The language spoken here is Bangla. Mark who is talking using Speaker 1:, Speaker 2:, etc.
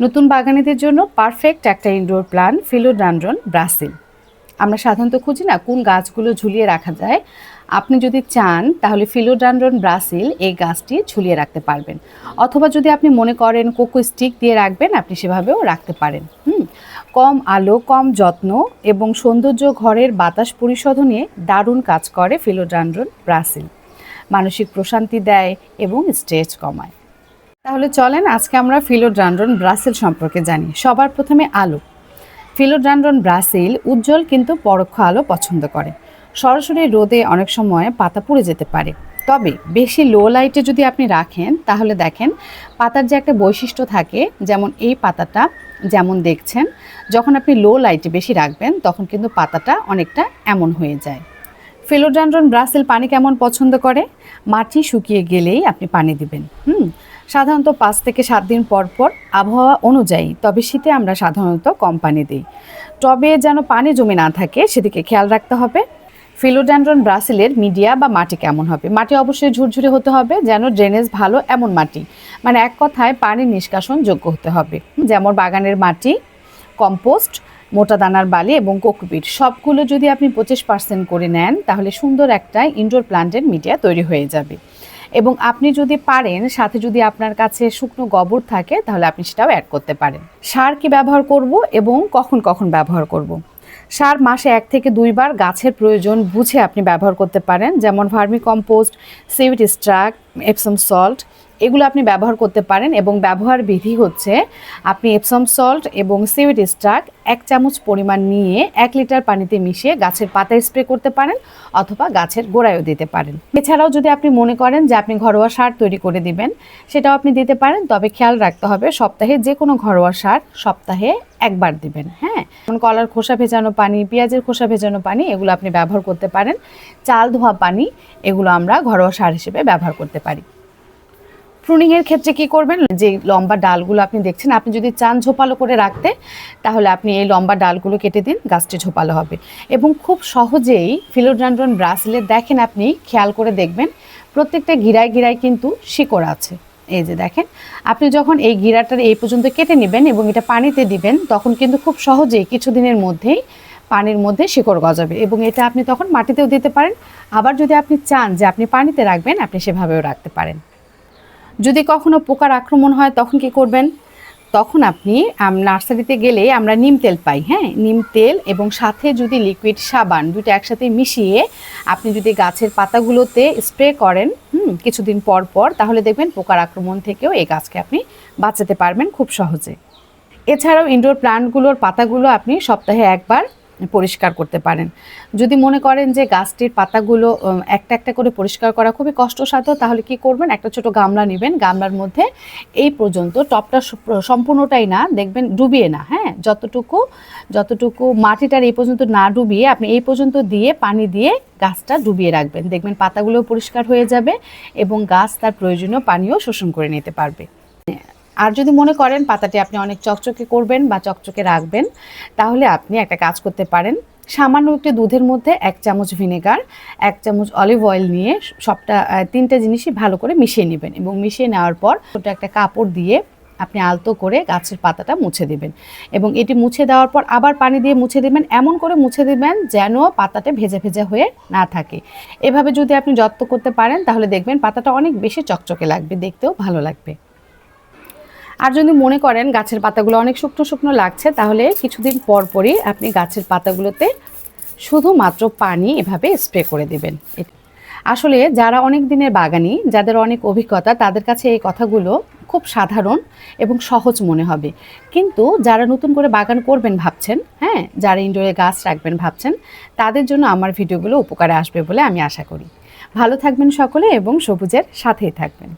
Speaker 1: নতুন বাগানীদের জন্য পারফেক্ট একটা ইনডোর প্ল্যান ফিলোডান্ড্রন ব্রাসিল আমরা সাধারণত খুঁজি না কোন গাছগুলো ঝুলিয়ে রাখা যায়। আপনি যদি চান, তাহলে ফিলোডান্ড্রন ব্রাসিল এই গাছটি ঝুলিয়ে রাখতে পারবেন। অথবা যদি আপনি মনে করেন কোকো স্টিক দিয়ে রাখবেন, আপনি সেভাবেও রাখতে পারেন। হুম? কম আলো, কম যত্ন এবং সৌন্দর্য ঘরের বাতাস পরিশোধনে দারুণ কাজ করে ফিলোডান্ড্রন ব্রাসিল মানসিক প্রশান্তি দেয় এবং স্ট্রেচ কমায়। তাহলে চলেন আজকে আমরা ফিলোড্রান্ড্রন ব্রাসেল সম্পর্কে জানি। সবার প্রথমে আলো। ফিলোড্রান্ড্রন ব্রাসিল উজ্জ্বল কিন্তু পরোক্ষ আলো পছন্দ করে। সরাসরি রোদে অনেক সময় পাতা পুড়ে যেতে পারে। তবে বেশি লো লাইটে যদি আপনি রাখেন, তাহলে দেখেন পাতার যে একটা বৈশিষ্ট্য থাকে, যেমন এই পাতাটা যেমন দেখছেন, যখন আপনি লো লাইটে বেশি রাখবেন, তখন কিন্তু পাতাটা অনেকটা এমন হয়ে যায়। ফিলোড্রান্ড্রন ব্রাসেল পানি কেমন পছন্দ করে? মাটি শুকিয়ে গেলেই আপনি পানি দিবেন। হুম? সাধারণত পাঁচ থেকে সাত দিন পর পর আবহাওয়া অনুযায়ী, তবে শীতে আমরা সাধারণত কম পানি দিই। টবে যেন পানি জমে না থাকে, সেদিকে খেয়াল রাখতে হবে। ফিলোড্যান্ড্রন ব্রাসিলের মিডিয়া বা মাটি কেমন হবে? মাটি অবশ্যই ঝুরঝুরে হতে হবে, যেন ড্রেনেজ ভালো এমন মাটি। মানে এক কথায় পানি নিষ্কাশন যোগ্য হতে হবে। যেমন বাগানের মাটি, কম্পোস্ট মোটা দানার বালি এবং কোকোপিট। সবগুলো যদি আপনি পঁচিশ পার্সেন্ট করে নেন, তাহলে সুন্দর একটা ইনডোর প্লান্টের মিডিয়া তৈরি হয়ে যাবে। এবং আপনি যদি পারেন, সাথে যদি আপনার কাছে শুকনো গোবর থাকে, তাহলে আপনি সেটাও অ্যাড করতে পারেন। সার কি ব্যবহার করব এবং কখন কখন ব্যবহার করব। সার মাসে এক থেকে দুইবার গাছের প্রয়োজন বুঝে আপনি ব্যবহার করতে পারেন, যেমন vermicompost seaweed extract Epsom salt এগুলো আপনি ব্যবহার করতে পারেন এবং ব্যবহার বিধি হচ্ছে আপনি এপসম সল্ট এবং সিভিট স্ট্রাক এক চামচ পরিমাণ নিয়ে এক লিটার পানিতে মিশিয়ে গাছের পাতায় স্প্রে করতে পারেন অথবা গাছের গোড়ায়ও দিতে পারেন। এছাড়াও যদি আপনি মনে করেন যে আপনি ঘরোয়া সার তৈরি করে দিবেন, সেটাও আপনি দিতে পারেন। তবে খেয়াল রাখতে হবে, সপ্তাহে যে কোনো ঘরোয়া সার সপ্তাহে একবার দিবেন হ্যাঁ? যেমন কলার খোসা ভেজানো পানি, পেঁয়াজের খোসা ভেজানো পানি, এগুলো আপনি ব্যবহার করতে পারেন। চাল ধোয়া পানি, এগুলো আমরা ঘরোয়া সার হিসেবে ব্যবহার করতে পারি। প্রুনিংয়ের ক্ষেত্রে কি করবেন? যে লম্বা ডালগুলো আপনি দেখছেন, আপনি যদি চান ঝোপালো করে রাখতে, তাহলে আপনি এই লম্বা ডালগুলো কেটে দিন, গাছটি ঝোপালো হবে। এবং খুব সহজেই ফিলোড্রান্ড্রন ব্রাসিলে দেখেন আপনি, খেয়াল করে দেখবেন, প্রত্যেকটা গিরায় গিরায় কিন্তু শিকড় আছে। এই যে দেখেন, আপনি যখন এই গিরাটার এই পর্যন্ত কেটে নেবেন এবং এটা পানিতে দিবেন, তখন কিন্তু খুব সহজেই কিছুদিনের মধ্যেই পানির মধ্যে শিকড় গজাবে। এবং এটা আপনি তখন মাটিতেও দিতে পারেন, আবার যদি আপনি চান যে আপনি পানিতে রাখবেন, আপনি সেভাবেও রাখতে পারেন। যদি কখনো পোকার আক্রমণ হয়, তখন কি করবেন? তখন আপনি নার্সারিতে গেলে আমরা নিম তেল পাই হ্যাঁ? নিম তেল এবং সাথে যদি লিকুইড সাবান দুটো একসাথে মিশিয়ে আপনি যদি গাছের পাতাগুলোতে স্প্রে করেন, হুম, কিছুদিন পর পর, তাহলে দেখবেন পোকার আক্রমণ থেকেও এই গাছকে আপনি বাঁচাতে পারবেন খুব সহজে। এছাড়াও ইনডোর প্লান্টগুলোর পাতাগুলো আপনি সপ্তাহে একবার পরিষ্কার করতে পারেন। যদি মনে করেন যে গাছটির পাতাগুলো একটা একটা করে পরিষ্কার করা খুবই কষ্টসাধ্য, তাহলে কি করবেন? একটা ছোট গামলা নেবেন। গামলার মধ্যে এই পর্যন্ত টপটা সম্পূর্ণটাই না, দেখবেন ডুবিয়ে না হ্যাঁ? যতটুকু যতটুকু মাটিটার এই পর্যন্ত না ডুবিয়ে আপনি এই পর্যন্ত দিয়ে পানি দিয়ে গাছটা ডুবিয়ে রাখবেন। দেখবেন পাতাগুলো পরিষ্কার হয়ে যাবে এবং গাছ তার প্রয়োজনীয় পানিও শোষণ করে নিতে পারবে। আর যদি মনে করেন পাতাটি আপনি অনেক চকচকে করবেন বা চকচকে রাখবেন, তাহলে আপনি একটা কাজ করতে পারেন। সামান্য একটু দুধের মধ্যে এক চামচ ভিনেগার, এক চামচ অলিভ অয়েল নিয়ে সবটা তিনটা জিনিসই ভালো করে মিশিয়ে নেবেন এবং মিশিয়ে নেওয়ার পর ওটা একটা কাপড় দিয়ে আপনি আলতো করে গাছের পাতাটা মুছে দেবেন এবং এটি মুছে দেওয়ার পর আবার পানি দিয়ে মুছে দেবেন, এমন করে মুছে দেবেন যেন পাতাটা ভেজা ভেজা হয়ে না থাকে। এভাবে যদি আপনি যত্ন করতে পারেন, তাহলে দেখবেন পাতাটা অনেক বেশি চকচকে লাগবে, দেখতেও ভালো লাগবে। আর যদি মনে করেন গাছের পাতাগুলো অনেক শুকনো শুকনো লাগছে, তাহলে কিছুদিন পর পরই আপনি গাছের পাতাগুলোতে শুধুমাত্র পানি এভাবে স্প্রে করে দেবেন। আসলে যারা অনেক দিনের বাগানি, যাদের অনেক অভিজ্ঞতা, তাদের কাছে এই কথাগুলো খুব সাধারণ এবং সহজ মনে হবে। কিন্তু যারা নতুন করে বাগান করবেন ভাবছেন হ্যাঁ যারা ইনডোরে গাছ রাখবেন ভাবছেন, তাদের জন্য আমার ভিডিওগুলো উপকারে আসবে বলে আমি আশা করি। ভালো থাকবেন সকলে এবং সবুজের সাথেই থাকবেন।